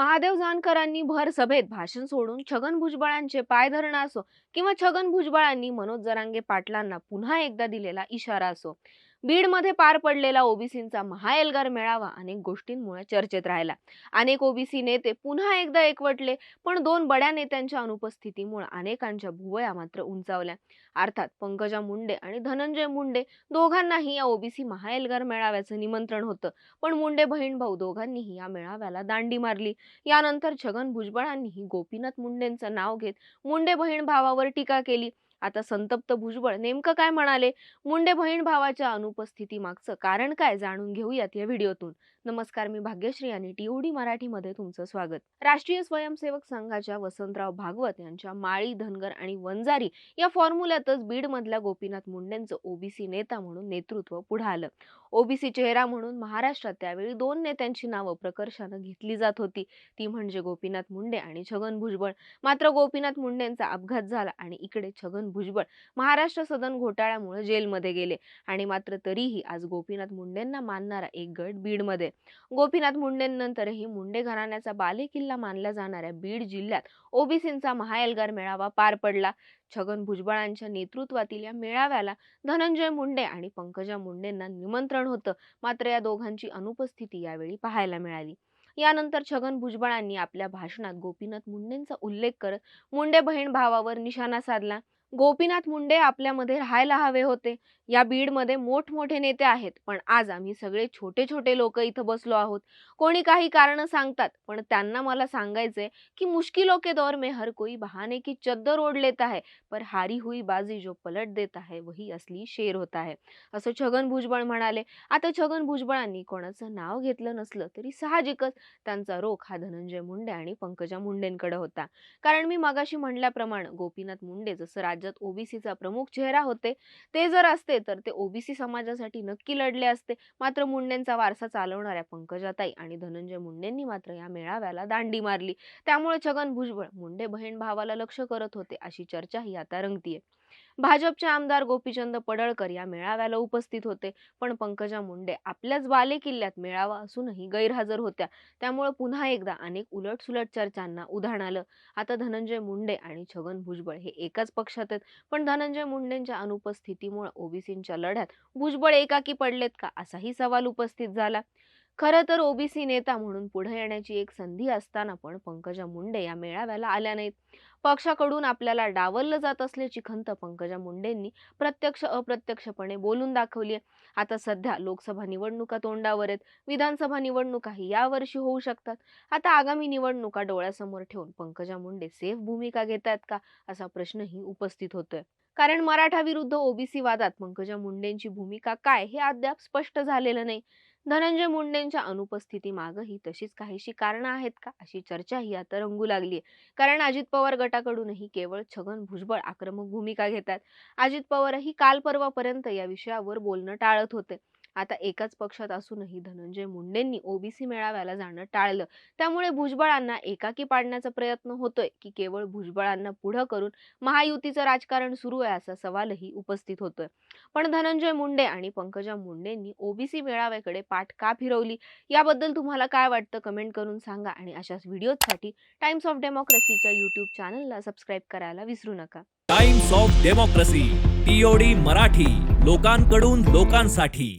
महादेव जानकरांनी भर सभेत भाषण सोडून छगन भुजबळांचे पाय धरणं असो किंवा छगन भुजबळांनी मनोज जरांगे पाटलांना पुन्हा एकदा दिलेला इशारा असो. बीडमध्ये पार पडलेला ओबीसींचा महाएल्गार मेळावा अनेक गोष्टींमुळे चर्चेत राहिला. अनेक ओबीसी नेते पुन्हा एकदा एकवटले पण दोन बड्या नेत्यांच्या अनुपस्थितीमुळे अनेकांच्या भुवया मात्र उंचावल्या. अर्थात पंकजा मुंडे आणि धनंजय मुंडे दोघांनाही या ओबीसी महाएल्गार मेळाव्याचं निमंत्रण होतं. पण मुंडे बहीण भाऊ दोघांनीही या मेळाव्याला दांडी मारली. यानंतर छगन भुजबळांनीही गोपीनाथ मुंडेंचं नाव घेत मुंडे बहीण भावावर टीका केली. आता संतप्त भुजबळ नेमकं काय म्हणाले? मुंडे बहीण भावाच्या अनुपस्थिती मागचं कारण काय जाणून घेऊयात या व्हिडिओतून. नमस्कार मी भाग्यश्री आणि टीओडी मराठीमध्ये तुमचं स्वागत. राष्ट्रीय स्वयंसेवक संघाच्या वसंतराव भागवत यांच्या माळी धनगर आणि वंजारी या फॉर्म्युल्यातच बीडमधल्या गोपीनाथ मुंडेंचं ओबीसी नेता म्हणून नेतृत्व पुढे आलं. ओबीसी चेहरा म्हणून महाराष्ट्रात त्यावेळी दोन नेत्यांची नावं प्रकर्षानं घेतली जात होती. ती म्हणजे गोपीनाथ मुंडे आणि छगन भुजबळ. मात्र गोपीनाथ मुंडेंचा अपघात झाला आणि इकडे छगन भुजबळ महाराष्ट्र सदन घोटाळ्यामुळे जेलमध्ये गेले. आणि मात्र तरीही आज गोपीनाथ मुंडेंना मानणारा एक गट बीडमध्ये. गोपीनाथ मुंडेंनंतरही मुंडे घराण्याचा बालेकिल्ला मानला जाणाऱ्या बीड जिल्ह्यात ओबीसींचा महाएल्गार मेळावा पार पडला. छगन भुजबळांच्या नेतृत्वातील या मेळाव्याला धनंजय मुंडे आणि पंकजा मुंडेंना निमंत्रण होतं. मात्र या दोघांची अनुपस्थिती यावेळी पाहायला मिळाली. यानंतर छगन भुजबळांनी आपल्या भाषणात गोपीनाथ मुंडेंचा उल्लेख करत मुंडे बहीण भावावर निशाणा साधला. गोपीनाथ मुंडे आपल्यामध्ये राहायला हवे होते. या बीडमध्ये मोठमोठे नेते आहेत. पण आज आम्ही सगळे छोटे छोटे लोक इथं बसलो आहोत. कोणी काही कारण सांगतात पण त्यांना मला सांगायचंय की मुश्किलों के दौर में हर कोई बहाने की चद्दर ओढ लेता है पर हारी हुई बाजी जो पलट देता है वही असली शेर होता है. असं छगन भुजबळ म्हणाले. आता छगन भुजबळांनी कोणाचं नाव घेतलं नसलं तरी साहजिकच त्यांचा रोख हा धनंजय मुंडे आणि पंकजा मुंडेंकडे होता. कारण मी मगाशी म्हणल्याप्रमाणे गोपीनाथ मुंडे जसं राज्यात ओबीसीचा प्रमुख चेहरा होते. ते जर असते तर ते ओबीसी समाजासाठी नक्की लढले असते. मात्र मुंडेंचा वारसा चालवणाऱ्या पंकजाताई आणि धनंजय मुंडेंनी मात्र या मेळाव्याला दांडी मारली. त्यामुळे छगन भुजबळ मुंडे बहीण भावाला लक्ष करत होते अशी चर्चाही आता रंगतीये. भाजपचे आमदार गोपीचंद पडळकर या मेळाव्याला उपस्थित होते. पण पंकजा मुंडे आपल्याच बाले किल्ल्यात मेळावा असूनही गैरहजर होत्या. त्यामुळे पुन्हा एकदा अनेक उलटसुलट चर्चांना उधाण आलं. आता धनंजय मुंडे आणि छगन भुजबळ हे एकाच पक्षात आहेत. पण धनंजय मुंडेंच्या अनुपस्थितीमुळे ओबीसींच्या लढ्यात भुजबळ एकाकी पडलेत का? असाही सवाल उपस्थित झाला. खरं तर ओबीसी नेता म्हणून पुढे येण्याची एक संधी असताना पण पंकजा मुंडे या मेळाव्याला आल्या नाहीत. पक्षाकडून आपल्याला डावललं जात असल्याची खंत पंकजा मुंडेंनी प्रत्यक्ष अप्रत्यक्षपणे बोलून दाखवली आहे. आता सध्या लोकसभा निवडणुका तोंडावर आहेत. विधानसभा निवडणुकाही यावर्षी होऊ शकतात. आता आगामी निवडणुका डोळ्यासमोर ठेवून पंकजा मुंडे सेफ भूमिका घेत आहेत का असा प्रश्नही उपस्थित होतोय. कारण मराठा विरुद्ध ओबीसी वादात पंकजा मुंडेंची भूमिका काय हे अद्याप स्पष्ट झालेलं नाही. धनंजय मुंडेंच्या अनुपस्थिती मागही तशीच काहीशी कारणं आहेत का? अशी चर्चाही आता रंगू लागली आहे कारण अजित पवार गटाकडूनही केवळ छगन भुजबळ आक्रमक भूमिका घेतात. अजित पवारही काल परवापर्यंत या विषयावर बोलणं टाळत होते. आता एकाच पक्षात असूनही धनंजय मुंडेंनी ओबीसी मेळाव्याला जाणं टाळलं. त्यामुळे भुजबळांना एकाकी पाडण्याचा प्रयत्न होतोय की केवळ भुजबळांना पुढं करून महायुतीचं राजकारण सुरू आहे असा सवालही उपस्थित होतोय. पण धनंजय मुंडे आणि पंकजा मुंडेंनी ओबीसी मेळाव्याकडे पाठ का फिरवली? याबद्दल तुम्हाला काय वाटतं कमेंट करून सांगा आणि अशाच व्हिडिओसाठी टाइम्स ऑफ डेमोक्रेसीच्या युट्यूब चॅनलला सबस्क्राईब करायला विसरू नका. Times of Democracy TOD Marathi लोकांकडून लोकांसाठी.